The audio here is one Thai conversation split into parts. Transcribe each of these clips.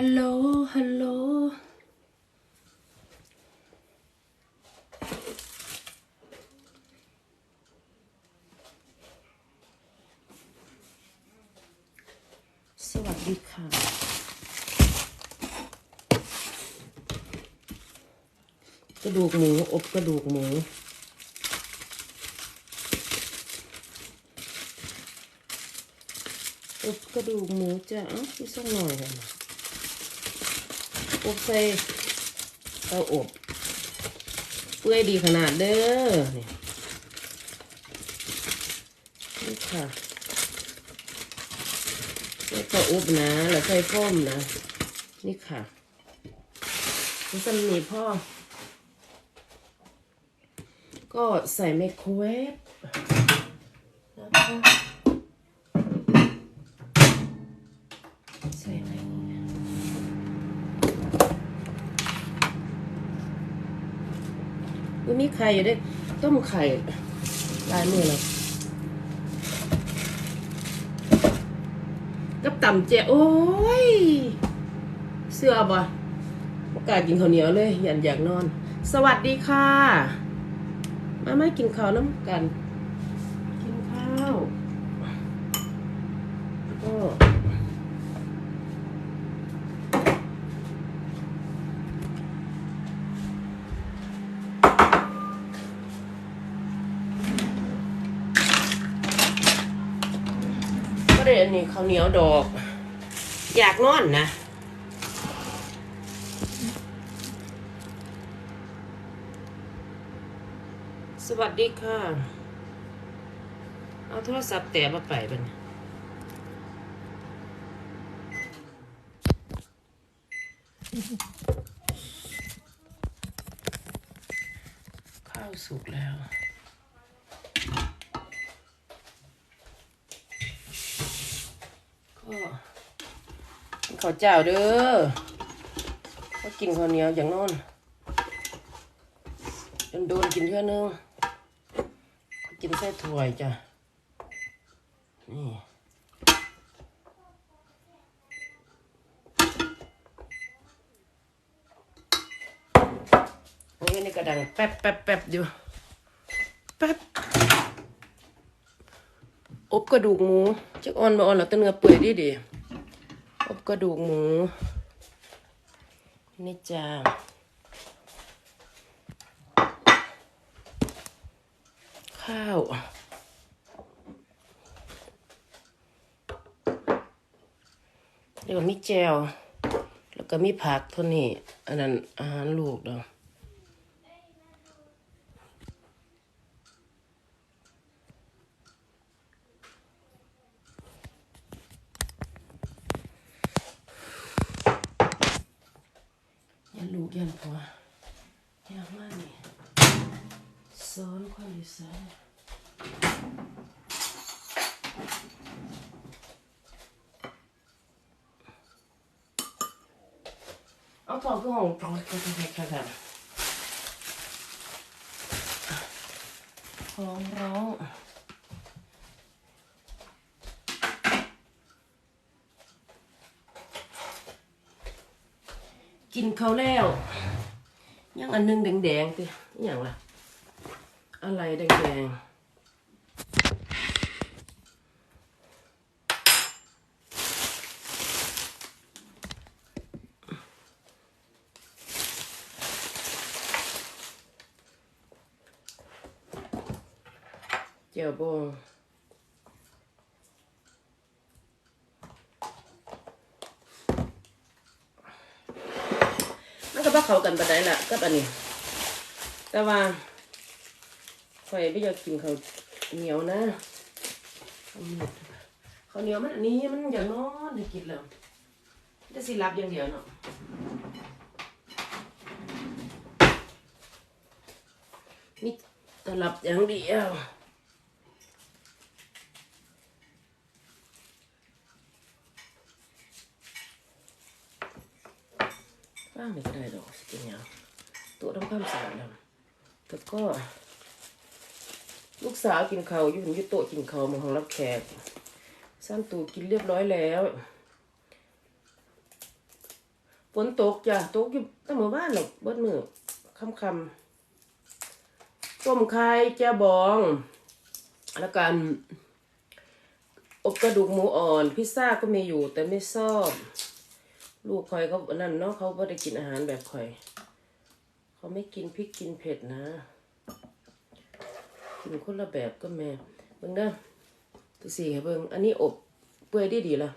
ฮัลโหล ฮัลโหล สวัสดีค่ะ กระดูกหมู อบกระดูกหมูอบกระดูกหมูจะเอ้าพี่สักหน่อยเลย อบใส่เตาอบเปื่อยดีขนาดเด้อนี่ค่ะใส่เตาอบนะแล้วใส่โฟมนะ นี่ค่ะนี่สำนีพ่อ ก็ใส่ไมโครเวฟนะคะ มีไข่อยู่ด้ต้มไข่ลายมือเลยกับต่ำเจ๊โอ้ย เสื้อบ่ประกล้าศกินข้าวเหนียวเลย ยันอยากนอน สวัสดีค่ะ มาไม่กินข้าวน้ำกันข้าวก็ก็ได้อั นนี้ข้าวเหนียวดอก อยากนอนนะสวัสดีค่ะ เอาโทรศัพท์แต่มาไปบันข้าวสุกแล้ว ก็กิน ข้าวเจ้าเด้อก็กินข้าวเหนียวอย่างน้นโดนโดนกินเท่านึงก็กินแค่ถ้วยจ้ะ นี่โอ้ยนี่กระดังแป๊บแป๊บแป๊บอยู่แป๊บ อบกระดูกหมูจักอ่อนบ่อ่อนแล้วแต่เนื้อเปื่อยดีดีอบกระดูกหมู นี่จ้าข้าวเดี๋ยวมีแจวแล้วก็มีผักเท่านี้ อันนั้นอาหารลูกเด้อนลูกยันผัวยากมากนี่ซ้อนความดีไซน์ เอาทองคือของทองแค่แค่แค่แค่ร้องร้อง กินเขาแล้วยังอันหนึงแดงๆติอย่างล่ะ อะไรแดงๆเจียวบองมันก็บ่ เข้ากันปานใดล่ะกับอันนี้ แต่ว่าข่อยไม่อยากกินข้าวเหนียวนะข้าวเหนียวข้าเหนียวมันอันนี้มันอย่างนอนได้กินแล้วได้สิรับอย่างเดียวเนาะนี่ตลับอย่างเดียวว่างไม่ก็ได้ดอก เป็นหยังตัวทำความสะอาดแล้วแล้วก็ ลูกสาวกินข้าวอยู่ผมอยู่โต๊ะกินข้าวมาของรับแขกสั้นตูกินเรียบร้อยแล้วฝนตกจ้ะตกอยู่ตั้งเมื่อวานหรอกเบิดมือคำคำต้มไข่แจ่บอง แล้วกันอบกระดูกหมูอ่อน พิซซ่าก็มีอยู่แต่ไม่ชอบ ลูกคอยเขานั่นเนาะเขาไม่ได้กินอาหารแบบคอย เขาไม่กินพริกกินเผ็ดนะ กินคนละแบบก็แม่เบิ่งเด้อตัวสี่ให้เบิ่งอันนี้อบเปื่อยดีดีละ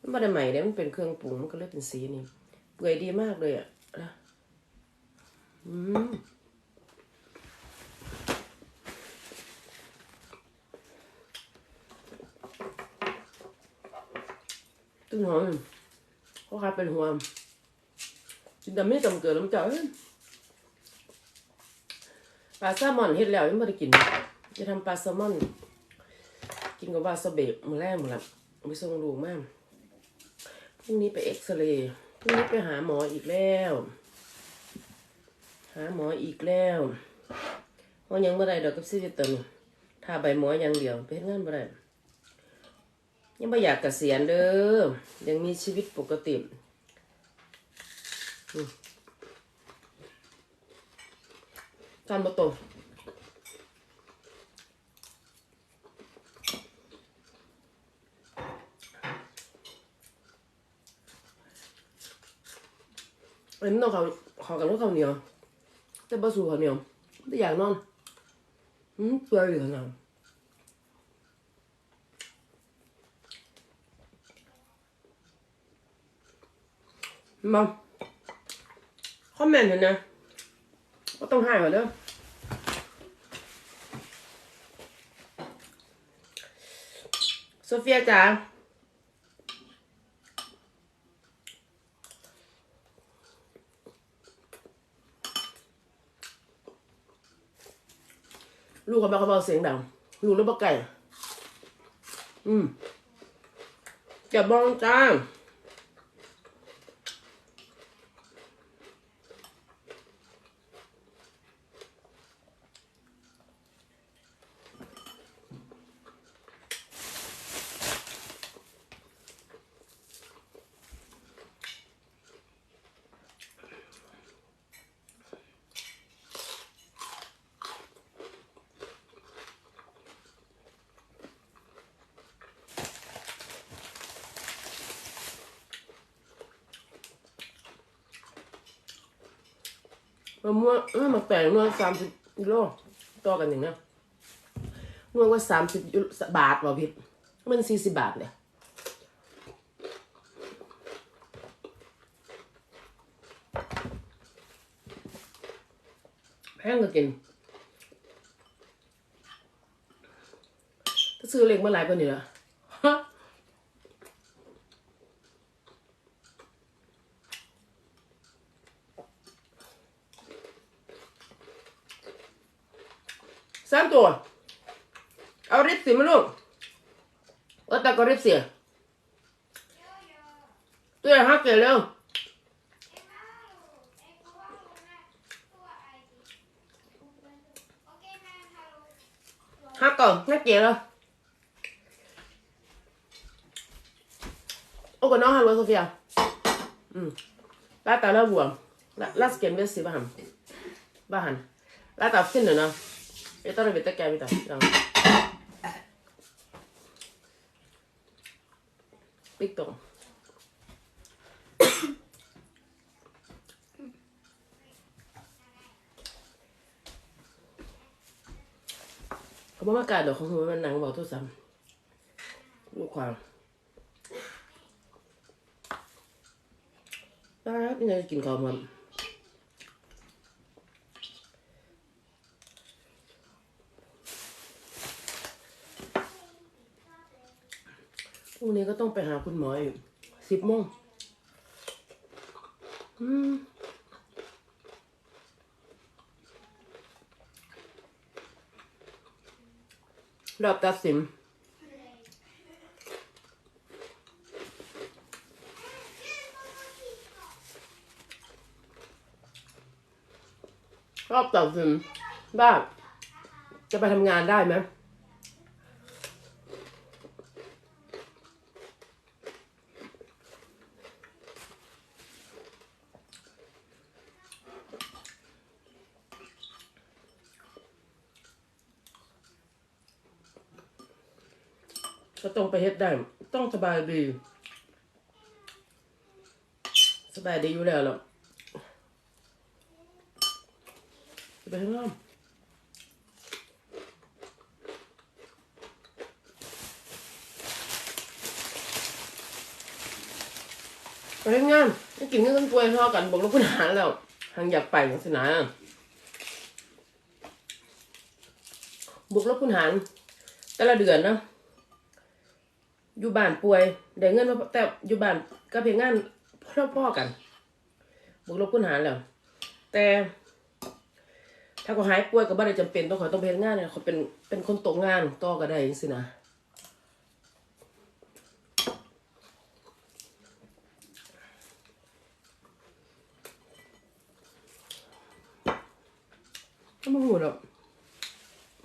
มันไม่ได้ใหม่เลยมันเป็นเครื่องปรุงมันก็เลยเป็นสีนี้เปื่อยดีมากเลยอะนะอืมตึ้งหอม เขาขายเป็นหัวจินแต่ไม่จำเกิดแล้วมันจะปลาแซลมอนเฮ็ดแล้วยังไม่ได้กิน จะทำปลาแซลมอน กินกับวาซาเบะมื้อแรกมื้อละไปส่งลูกมากพรุ่งนี้ไปเอ็กซเรย์พรุ่งนี้ไปหาหมออีกแล้ว หาหมออีกแล้วเพราะยังบ่ได้ดอกกับชีวิตตอนนี้ถ้าใบหมออย่างเดียวไปเฮ็ดงานบ่ได้ ยังบ่อยากเกษียณเด้อยังมีชีวิตปกติจานบะโตงอันนี้องเขาขอกันว่าเขาเหนียวแต่บะสู่ข้าเหนียวแต่อยากนอนอืมเปื่อยอยู่ขนาด มาคอมเมนต์เห็นนะก็ต้องให้ก่อนเด้อโซเฟียจ๋าลูกกับแม่เขาเบาเสียงดังลูกแล้วบอกไก่ อืมจะบ้องจ้า มะม่วงเออมาแปลงนวดสามสิบกิโลต่อกันอย่างเนี้ยนวดว่าสามสิบบาทว่ะพี่มันสี่สิบบาทเนี่ยแพงก็กินถ้าซื้อเล็กเมื่อไหร่ก็เนี่ยฮะสามตัว เอาริบสิมาลูก ว่าตาก็ริบเสียตัวฮักเกลเร็วฮักก่อนฮักเกลแล้วโอ้ก็น้องฮัลโหลโซเฟียอืมลาตาลาบัวลาลาสเกมเบสสิบ้าบ้าหันลาตาฟินเนอะ Ito na bita kaya bita. Lang. เขาบอกว่ากาดดอกของมันหนังบอกทุกซ้ำลูกความป้าเป็นไงกินข้าวมัน รุ่งนี้ก็ต้องไปหาคุณหมออีกสิบโมงอืมรอบตัดสินรอบตัดสินบ้าจะไปทำงานได้ไหม ร ก็ต้องไป เฮ็ดได้ ต้องสบายดี สบายดีอยู่แล้วล่ะไปข้างนอกไปเฮ็ดงานไม่กินเงินป่วยเท่ากันบอกลูกคุณหาแล้วทางอยากไปอย่างสนาบุกลบคุณหารแต่ละเดือนเนาะ อยู่บ้านป่วยได้เงินมาแต่อยู่บ้านก็เพียงงานพ่อๆกันบุกลบคุณหารแล้วแต่ ถ้าเขาหายป่วยก็บ่ได้จำเป็นต้องขอต้องเฮ็ดงงานเนี่ยเขาเป็นเป็นคนตกงานต่อก็ได้สินะก็ไม่หูหรอก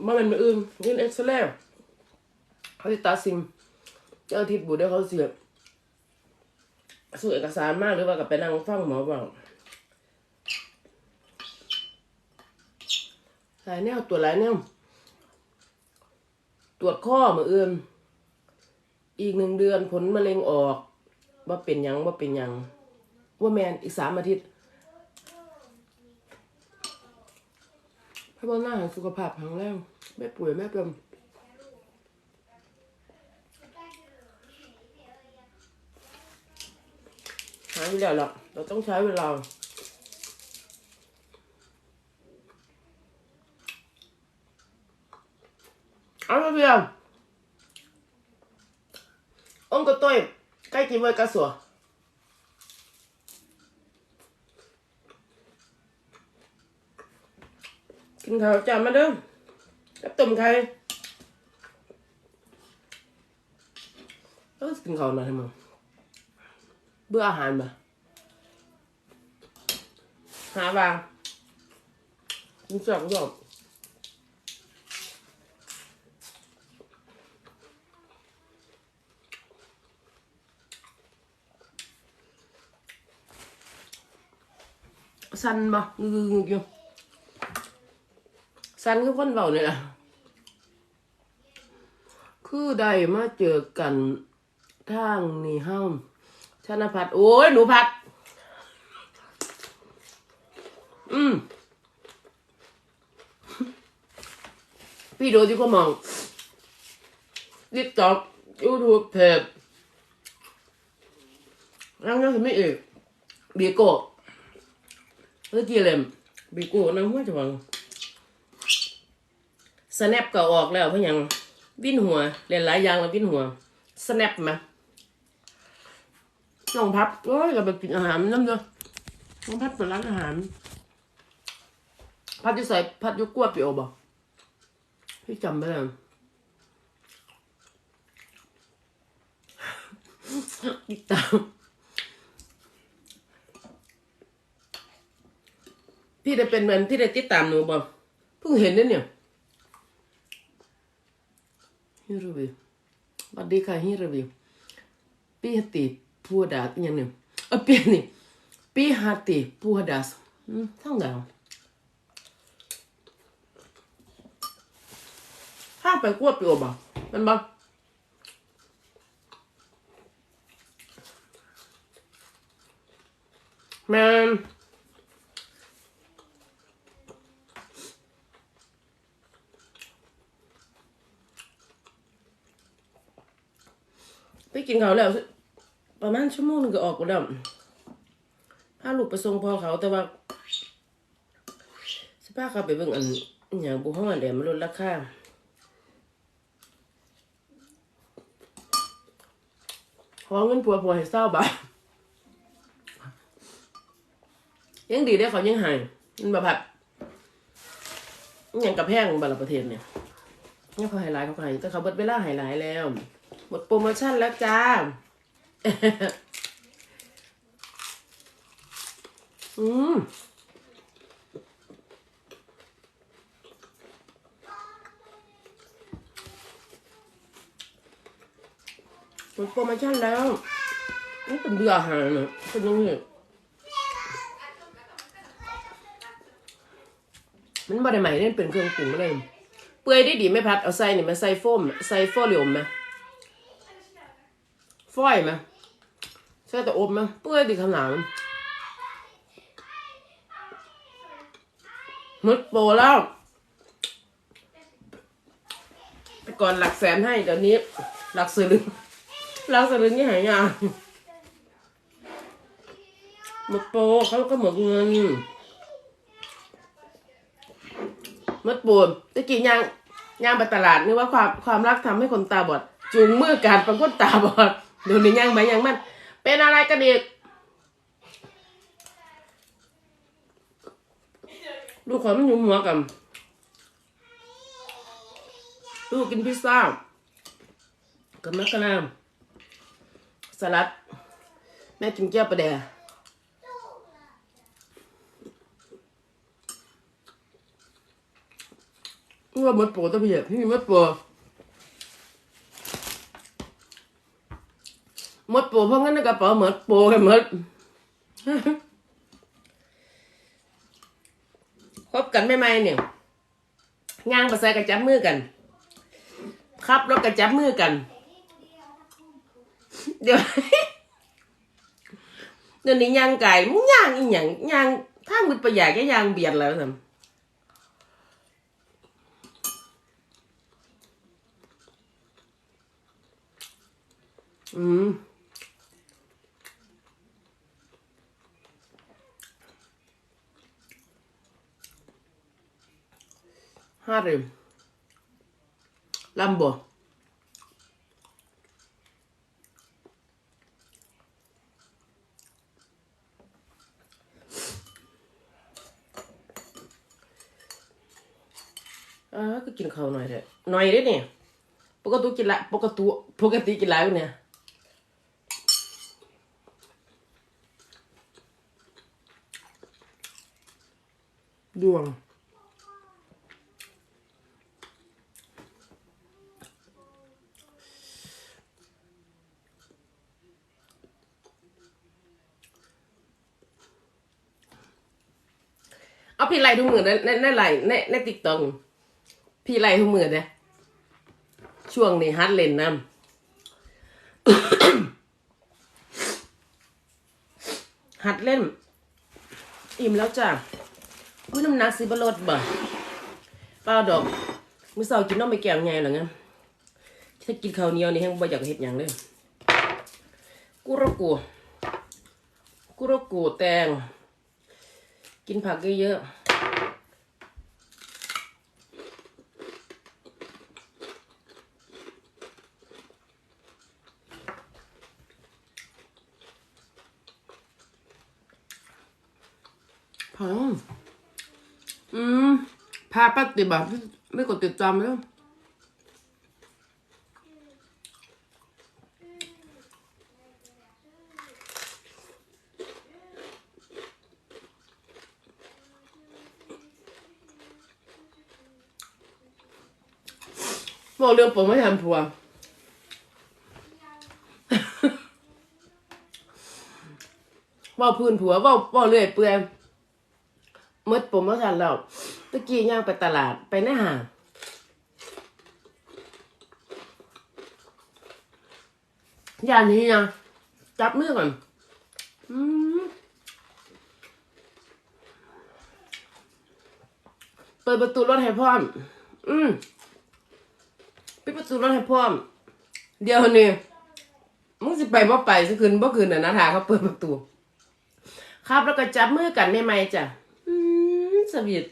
มาเป็นมืออื่นเงินเอ็กซ์แลเขาจะตัดสิน เจ้าทิศบุตรได้เขาเสียสู้เอกสารมากหรือว่ากับไปนั่งฟังหมอบอกหลายแนวตรวจหลายแนวตรวจข้อมืออื่นอีกหนึ่งเดือนผลมะเร็งออกว่าเป็นยังว่าเป็นยัง ว่าแมนอีกสามอาทิตย์พระบหน้าหาสุขภาพแข็งแรงไม่ป่วยไม่เป็น หายไปแล้วล่ะเราต้องใช้เวลาเอาไปเพียงองก็ต้อยใกล้กินไว้กระสัวกินข้าวจานมาเด้อกับต้มไข่ เบื่ออาหารมาหาบางกินสองดอกสันบ่งึกๆอยู่สันคือคนเบาเนี่ยแหละคือได้มาเจอกันทางนี่ห้าม ชนะพัดโอ้ยหนูพัด อืม พี่ดูที่เขามองติ๊กต็อกยูทูบเพจแล้วก็ไม่อีกบีโก้เมื่อกี้เลยบีโกูนั่งหัวจะวังสแนปก็ออกแล้วเพราะยัง วิ่นหัวเล่นหลายอย่างแล้ววิ่นหัวสแนปมา น้องพับโอ้ยก็ไปกินอาหารน้ำเด้อน้องพัดเปิดร้านอาหาร พัดอยู่ใส่พัดยู่กลัวเปียวบ่พี่จำไม่ได้ติดตามพี่ได้เป็นเหมือนพี่ได้ติดตามหนูบ่เพิ่งเห็นเนี่ยเนี่ยฮิรวิสวัสดีค่ะฮิรวิพี่ตติ พัวดาสยังเนี่ยเออเปลี่ยนนี่พี่ฮัตติพัวดาสอืมทั้งดาวข้างไปกวดเปียวบ่มันบ่แมนไปกินเขาวแล้ว ประมาณชั่วโมงหนึงก็ออกกูแล้วพาลูกไปส่งพ่อเขาแต่ว่าสิพาเขาไปเบิ่งอันอย่างบุห้องอันเดียมันลดราคาขอเงินผัวผัวให้เศร้าบายังดีได้เขายังหายมันแบบแบบอย่างกับแพงบาลประเทศเนี่ยนี่เขาไฮไลท์เขาก็ให้แต่เขาเบิดเวลาไฮไลท์แล้ว หมดโปรโมชั่นแล้วจ้า อืมหมดโปรโมชั่นแล้วนี่เป็นเบื่ออาหารนะเป็นยังไงมันบ่ไดใหม่เล่นเป็นเครื่องปรุงเลย เปื่อยได้ดีไม่พัดเอาใส่นี่มาใส่โฟมใส่โฟลิโอมไหมฝอยไหม ใช่แต่อบไหมเปื่อยดีขนาดนั้นหมดโปรแล้วแต่ก่อนหลักแสนให้เดี๋ยวนี้ หลักสลึงหลักสลึงนี่หายากหมดโปรเขาก็หมดเงินหมดโปรตะกี้ย่างย่างไปตลาดนึกว่าความความรักทำให้คนตาบอดจูงมือกันเป็นคนตาบอดเดี๋ยวนี้ย่างไปย่างมัน เป็นอะไรกันเด็กลูกขอมันอยู่หัวกันลูกกินพิซซ่ากับมักกะนาวสลัด แม่กินแก้วปลาแดกว่าหมดโปรตัวพี่อะพี่หมดโปร มดโปรเพราะงั้นในกระเป๋าหมดโปรกันหมดคบกันไม่ไหมเนี่ยย่างไปใส่กระจับมือกันครับรถกระจับมือกัน เดี๋ยวเดี๋ยวนี้ย่างไก่มึงย่างอีหยังย่างทามุดประหยัดก็ย่างเบียดแล้วสิอืม ห้าเริมลัมโบอ่าก็กินข้าวหน่อยเถอะหน่อยเด้เนี่ยปกติกินละปกติปกติกินหลายวันเนี่ยดวง ไล่ทุกมือในในในไล่ในในติ๊กต็อกพี่ไล่ทุกมือเนี่ยช่วงนี้ฮัดเล่นน้ำหัดเล่น อิ่มแล้วจ้ะอุ้ยน้ำหนักสิบลดบ่เปล่าดอกมื้อเช้ากินน้ำไปแก้วไงหรอเงี้ยถ้ากินข้าวเหนียวนี่แห้งบ่อยากเฮ็ดหยังเลยกุรกูกุรกูแตง กินผักเยอะๆ 봐요. 음, 밥, 밥, 밥, 밥, 밥, 밥, 밥, 밥, 밥, 밥, 밥, บอกเรื่องผมไม่ทำผัว ว่าพื้นผัวว่าว่าเรื่อยเปื่อยเมื่อผมมาทันแล้วตะกี้ย่างไปตลาดไปในห้างอย่างนี้นะจับมือก่อนเปิดประตูรถให้พร้ออืม ปิดประตูรถให้พร้อม เดี๋ยวนี้มึงสิไปบ่ไปสิคืนบ่คืนน่ะนะทาเขาเปิดประตู ครับแล้วก็จับมือกันได้ไหมจ้ะอืมสวีท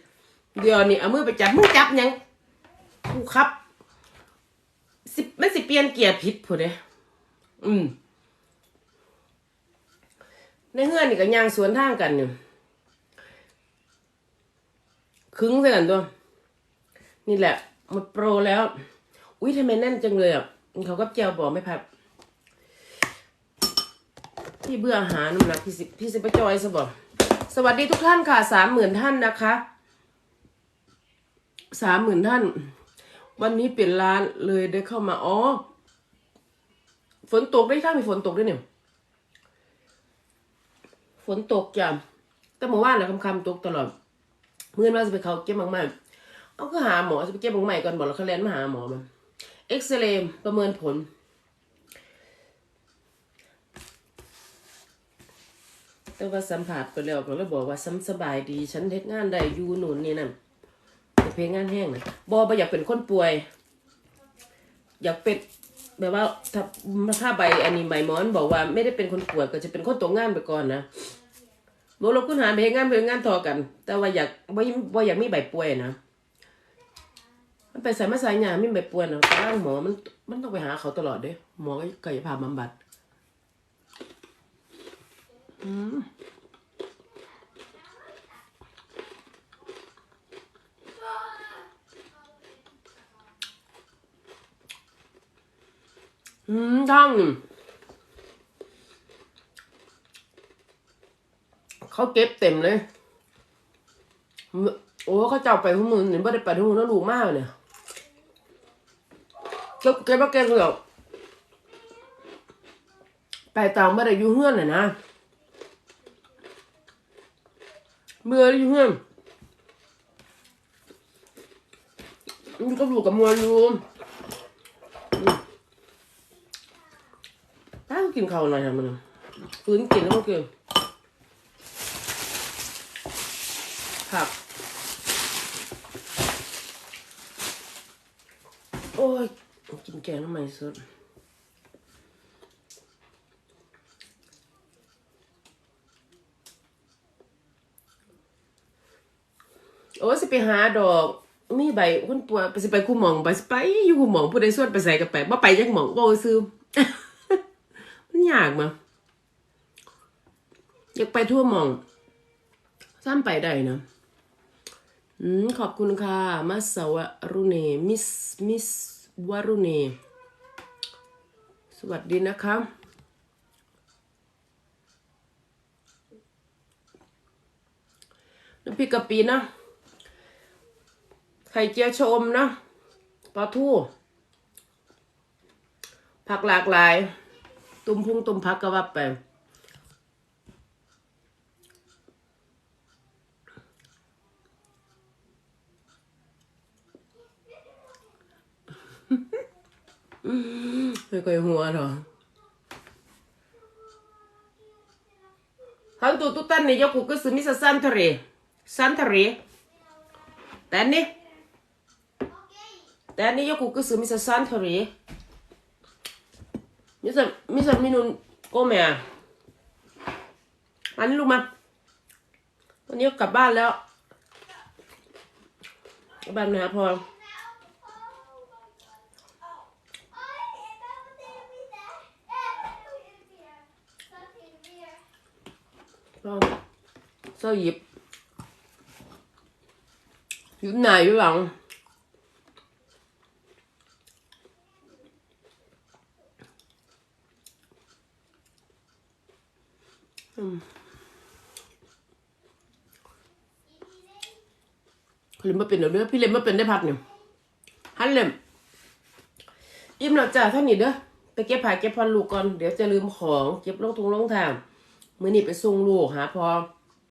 เดี๋ยวนี้เอามือไปจับมือจับยังกูครับสิไม่สิเปลี่ยนเกียร์ผิดผู้เด้อืมในเฮือนนี่ก็ย่างสวนทางกันอยู่คึ้งใส่กันตัว นี่แหละหมดโปรแล้ว อุ้ยทำไมแน่นจังเลยอะเขาก็เจียวบอกไม่พับพี่เบื่ออาหารน้ำหนักพี่สิพี่สิไปจอยซะบอกสวัสดีทุกท่านค่ะสามหมื่นท่านนะคะสามหมื่นท่าน วันนี้เปลี่ยนร้านเลยได้เข้ามาอ๋อฝนตกได้ทั้งมีฝนตกด้วยเนี่ยฝนตกจ้ะแต่เมื่อวานแหละคำๆตกตลอดเมื่อว่าจะไปเขาเก็บมากๆเอาก็หาหมอจะไปเก็บของใหม่ก่อนบอกแล้วเขาเรียนมาหาหมอมัน เอ็กซเรย์ประเมินผล แต่ว่าสัมผัสไปแล้วก็เลยบอกว่าซ้ำสบายดี ฉันเฮ็ดงานได้อยู่นู่นนี่นั่นเพลงงานแห้งนะบอบอยากเป็นคนป่วย อยากเป็นแบบว่าถ้าถ้าใบอันนี้ใบมอนบอกว่าไม่ได้เป็นคนป่วยก็จะเป็นคนตกงานไปก่อนนะบอกเราคุณหารเฮ็ดงานเไปงานทอกัน แต่ว่าอยากไม่บ่อยากมีใบป่วยนะ มันไปใส่มาใส่ยามีใบป่วยนะทางหมอมันมันต้องไปหาเขาตลอดเด้หมอก็กายภาพบำบัด อืมทั้งเขาเก็บเต็มเลย โอ้เขาเจ้าไปทุกมือเนี่ยไม่ได้ไปทุกมือแล้วลูกมากเนี่ย ก็บเก็บมาเก็บเลยไปต่างไม่ได้อยู่เฮือนน่ะนะเมื่ออยู่เฮือนมันก็อยู่กับมวลอยู่ถ้ากินข้าวหน่อยทำมันฟื้นกินแล้วก็กินผัก โอ้ย กินแกงทำไมสดโอ้สิไปหาดอก มีใบคุณปัวไปสิไปคู่หมองไปสิไปอยู่คู่หมองผู้ใดส่วนไปใส่กระแปะบ่ไปยักหมองบ่ซื้อมันยากมาอยากไปทั่วหมองซ้ำไปได้นะอืมขอบคุณค่ะ มัสวรุเนมิสมิส วรุเนสวัสดีนะคะน้ำพริกกะปินะ ไข่เจียวชมนะปลาทูผักหลากหลาย ตุ่มพุงตุ่มพักก็ว่าไป ไม่เคยหัวหรอทั้งตัวตุ๊ตันนี่ยกูก็ซื้อมิสซันทะเลซันทะเลแต่นี่แต่นี่ยกูก็ซื้อมิสซันทะเลมิสมิสมินุนก็แม่อันนี้ลูกมาตอนนี้กลับบ้านแล้วกลับบ้านนะพอ ก็เสื้อหยิบอยู่ไหนอยู่หลังพี่เล็มมาเป็นเดี๋ยวเด้อพี่เล็มมาเป็นได้พักหนึ่งฮันเล็มอิ่มแล้วจ้าเท่านี้เด้อไปเก็บผ้าเก็บพันลูกก่อน เดี๋ยวจะลืมของ เก็บลงทุงลงทาง มือนี่ไปส่งลูกหาพอ